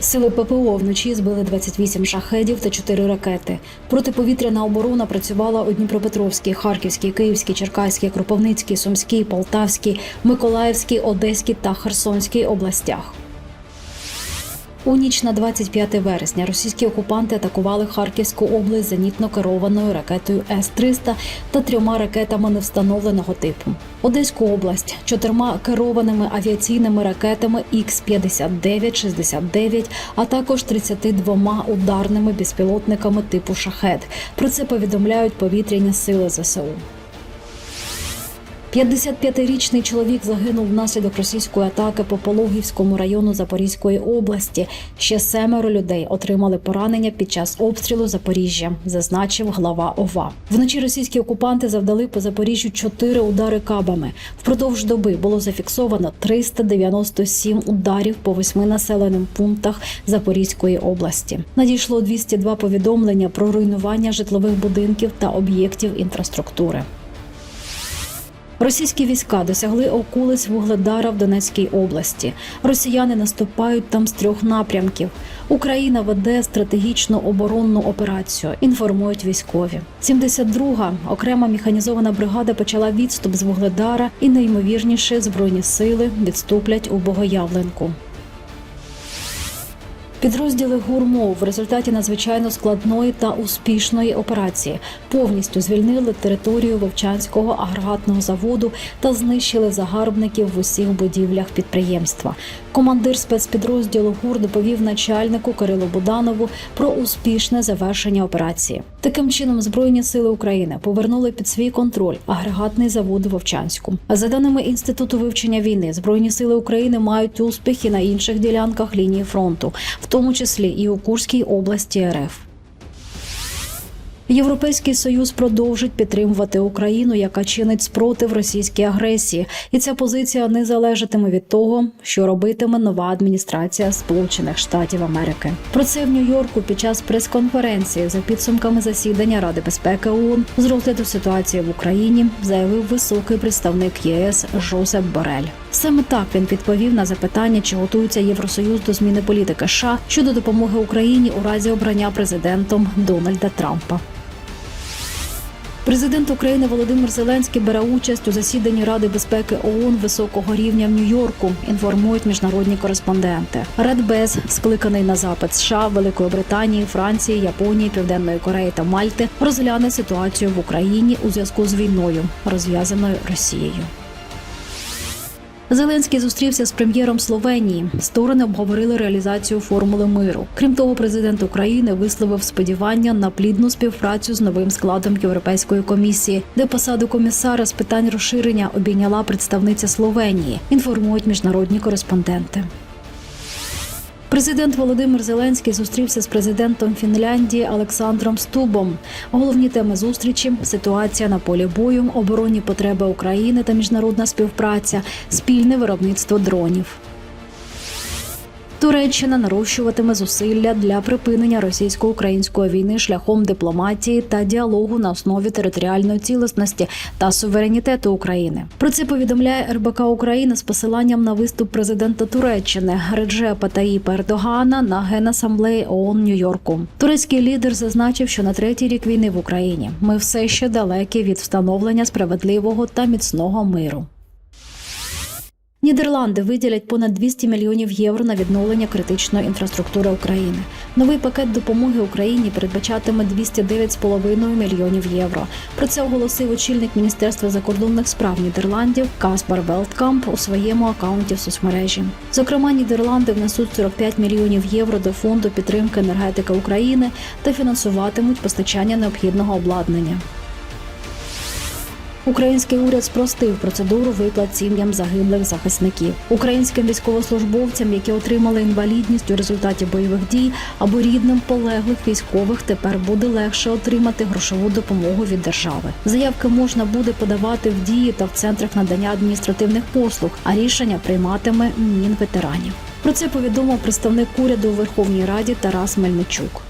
Сили ППО вночі збили 28 шахедів та 4 ракети. Протиповітряна оборона працювала у Дніпропетровській, Харківській, Київській, Черкаській, Кропивницькій, Сумській, Полтавській, Миколаївській, Одеській та Херсонській областях. У ніч на 25 вересня російські окупанти атакували Харківську область зенітно керованою ракетою С-300 та трьома ракетами невстановленого типу. Одеську область чотирма керованими авіаційними ракетами Х-59-69, а також 32 ударними безпілотниками типу Шахет. Про це повідомляють повітряні сили ЗСУ. 55-річний чоловік загинув внаслідок російської атаки по Пологівському району Запорізької області. Ще семеро людей отримали поранення під час обстрілу Запоріжжя, зазначив глава ОВА. Вночі російські окупанти завдали по Запоріжжю чотири удари кабами. Впродовж доби було зафіксовано 397 ударів по восьми населеним пунктах Запорізької області. Надійшло 202 повідомлення про руйнування житлових будинків та об'єктів інфраструктури. Російські війська досягли околиць Вугледара в Донецькій області. Росіяни наступають там з трьох напрямків. Україна веде стратегічну оборонну операцію. Інформують військові. 72-га окрема механізована бригада почала відступ з Вугледара, і найімовірніше збройні сили відступлять у Богоявленку. Підрозділи ГУРМО в результаті надзвичайно складної та успішної операції повністю звільнили територію Вовчанського агрегатного заводу та знищили загарбників в усіх будівлях підприємства. Командир спецпідрозділу ГУР доповів начальнику Кирилу Буданову про успішне завершення операції. Таким чином, збройні сили України повернули під свій контроль агрегатний завод у Вовчанську. За даними інституту вивчення війни, збройні сили України мають успіхи на інших ділянках лінії фронту, в тому числі і у Курській області РФ. Європейський союз продовжить підтримувати Україну, яка чинить спротив російській агресії, і ця позиція не залежатиме від того, що робитиме нова адміністрація Сполучених Штатів Америки. Про це в Нью-Йорку під час прес-конференції за підсумками засідання Ради безпеки ООН з розгляду ситуації в Україні заявив високий представник ЄС Жозеп Борель. Саме так він відповів на запитання, чи готується Євросоюз до зміни політики США щодо допомоги Україні у разі обрання президентом Дональда Трампа. Президент України Володимир Зеленський бере участь у засіданні Ради безпеки ООН високого рівня в Нью-Йорку. Інформують міжнародні кореспонденти. Радбез, скликаний на запит США, Великої Британії, Франції, Японії, Південної Кореї та Мальти, розгляне ситуацію в Україні у зв'язку з війною, розв'язаною Росією. Зеленський зустрівся з прем'єром Словенії. Сторони обговорили реалізацію формули миру. Крім того, президент України висловив сподівання на плідну співпрацю з новим складом Європейської комісії, де посаду комісара з питань розширення обійняла представниця Словенії. Інформують міжнародні кореспонденти. Президент Володимир Зеленський зустрівся з президентом Фінляндії Олександром Стубом. Головні теми зустрічі ситуація на полі бою, оборонні потреби України та міжнародна співпраця, спільне виробництво дронів. Туреччина нарощуватиме зусилля для припинення російсько-української війни шляхом дипломатії та діалогу на основі територіальної цілісності та суверенітету України. Про це повідомляє РБК Україна з посиланням на виступ президента Туреччини Реджепа Таїпа Ердогана на генасамблеї ООН Нью-Йорку. Турецький лідер зазначив, що на третій рік війни в Україні ми все ще далекі від встановлення справедливого та міцного миру. Нідерланди виділять понад 200 мільйонів євро на відновлення критичної інфраструктури України. Новий пакет допомоги Україні передбачатиме 209,5 мільйонів євро. Про це оголосив очільник Міністерства закордонних справ Нідерландів Каспар Велткамп у своєму акаунті в соцмережі. Зокрема, Нідерланди внесуть 45 мільйонів євро до фонду підтримки енергетики України та фінансуватимуть постачання необхідного обладнання. Український уряд спростив процедуру виплат сім'ям загиблих захисників. Українським військовослужбовцям, які отримали інвалідність у результаті бойових дій, або рідним полеглих військових, тепер буде легше отримати грошову допомогу від держави. Заявки можна буде подавати в дії та в центрах надання адміністративних послуг, а рішення прийматиме Мінветеранів. Про це повідомив представник уряду у Верховній Раді Тарас Мельничук.